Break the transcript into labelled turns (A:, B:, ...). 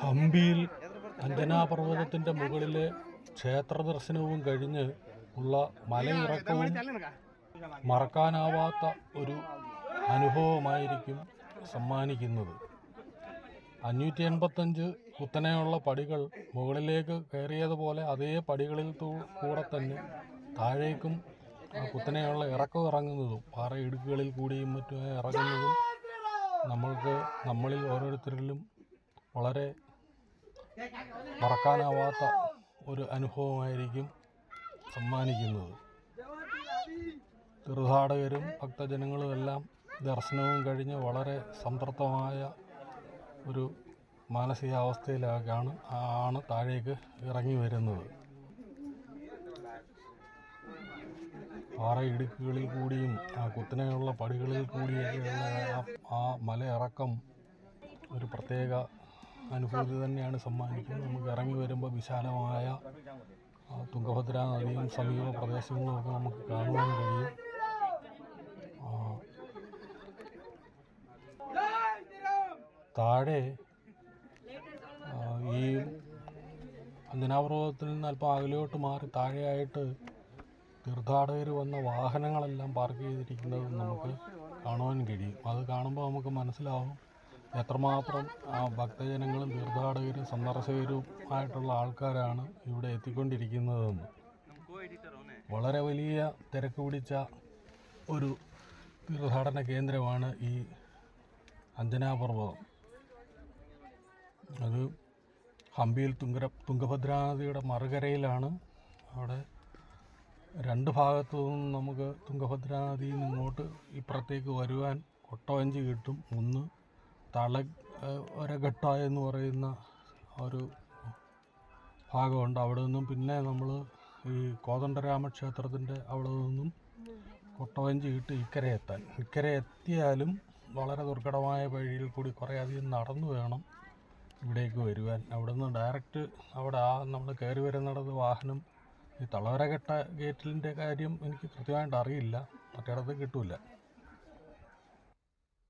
A: ഹംപിയിൽ അഞ്ജനാപർവതത്തിന്റെ മുകളിലെ ക്ഷേത്ര ദർശനവും കഴിഞ്ഞ് ഉള്ള മലയിറക്കവും മറക്കാനാവാത്ത ഒരു അനുഭവമായിരിക്കും സമ്മാനിക്കുന്നത്. അഞ്ഞൂറ്റി എൺപത്തഞ്ച് കുത്തനെയുള്ള പടികൾ മുകളിലേക്ക് കയറിയതുപോലെ അതേ പടികളിൽ കൂടെ തന്നെ താഴേക്കും കുത്തനെയുള്ള ഇറക്കം ഇറങ്ങുന്നതും പാറ ഇടുക്കുകളിൽ കൂടിയും മറ്റും ഇറങ്ങുന്നതും നമ്മൾക്ക് നമ്മളിൽ ഓരോരുത്തരിലും വളരെ മറക്കാനാവാത്ത ഒരു അനുഭവമായിരിക്കും സമ്മാനിക്കുന്നത്. തീർത്ഥാടകരും ഭക്തജനങ്ങളും എല്ലാം ദർശനവും കഴിഞ്ഞ് വളരെ സംതൃപ്തമായ ഒരു മാനസികാവസ്ഥയിലാണ് ആണ് താഴേക്ക് ഇറങ്ങി വരുന്നത്. പാറ ഇടുക്കുകളിൽ കൂടിയും ആ കുത്തനെയുള്ള പടികളിൽ കൂടിയൊക്കെയുള്ള ആ മലയിറക്കം ഒരു പ്രത്യേക അനുഭൂതി തന്നെയാണ് സമ്മാനിക്കുന്നത്. നമുക്ക് ഇറങ്ങി വരുമ്പോൾ വിശാലമായ തുംഗഭദ്ര നദിയും സമീപ പ്രദേശങ്ങളും ഒക്കെ നമുക്ക് കാണുവാൻ കഴിയും. താഴെ ഈ അഞ്ജനാപർവതത്തിൽ നിന്ന് അല്പം അകലോട്ട് മാറി താഴെയായിട്ട് തീർത്ഥാടകർ വന്ന വാഹനങ്ങളെല്ലാം പാർക്ക് ചെയ്തിരിക്കുന്നത് നമുക്ക് കാണുവാൻ കഴിയും. അത് കാണുമ്പോൾ നമുക്ക് മനസ്സിലാവും എത്രമാത്രം ഭക്തജനങ്ങളും തീർത്ഥാടകരും സന്ദർശകരും ആയിട്ടുള്ള ആൾക്കാരാണ് ഇവിടെ എത്തിക്കൊണ്ടിരിക്കുന്നതെന്ന്. വളരെ വലിയ തിരക്ക് പിടിച്ച ഒരു തീർത്ഥാടന കേന്ദ്രമാണ് ഈ അഞ്ജനാപർവതം. അത് ഹംപിയിൽ തുങ്കര തുങ്കഭദ്രാ നദിയുടെ മറുകരയിലാണ്. അവിടെ രണ്ട് ഭാഗത്തു നിന്നും നമുക്ക് തുങ്കഭദ്രാ നദിയിൽ നിന്നോട്ട് ഇപ്പുറത്തേക്ക് വരുവാൻ കൊട്ടവഞ്ചി കിട്ടും. ഒന്ന് തള ഒരഘട്ട എന്ന് പറയുന്ന ഒരു ഭാഗമുണ്ട്. അവിടെ നിന്നും പിന്നെ നമ്മൾ ഈ കോതണ്ഡരാമ ക്ഷേത്രത്തിന്റെ അവിടെ നിന്നും കൊട്ടവഞ്ചി കിട്ടി ഇക്കരെ എത്താൻ ഇക്കരെ എത്തിയാലും വളരെ ദുർഘടമായ വഴിയിൽ കൂടി കുറേ അധികം നടന്നു വേണം ഇവിടേക്ക് വരുവാൻ. അവിടെ നിന്ന് ഡയറക്റ്റ് അവിടെ ആ നമ്മൾ കയറി വരുന്നിടത്ത് വാഹനം ഈ തളവരഘട്ട ഗേറ്റിന്റെ കാര്യം എനിക്ക് കൃത്യമായിട്ട് അറിയില്ല. മറ്റിടത്ത് കിട്ടില്ല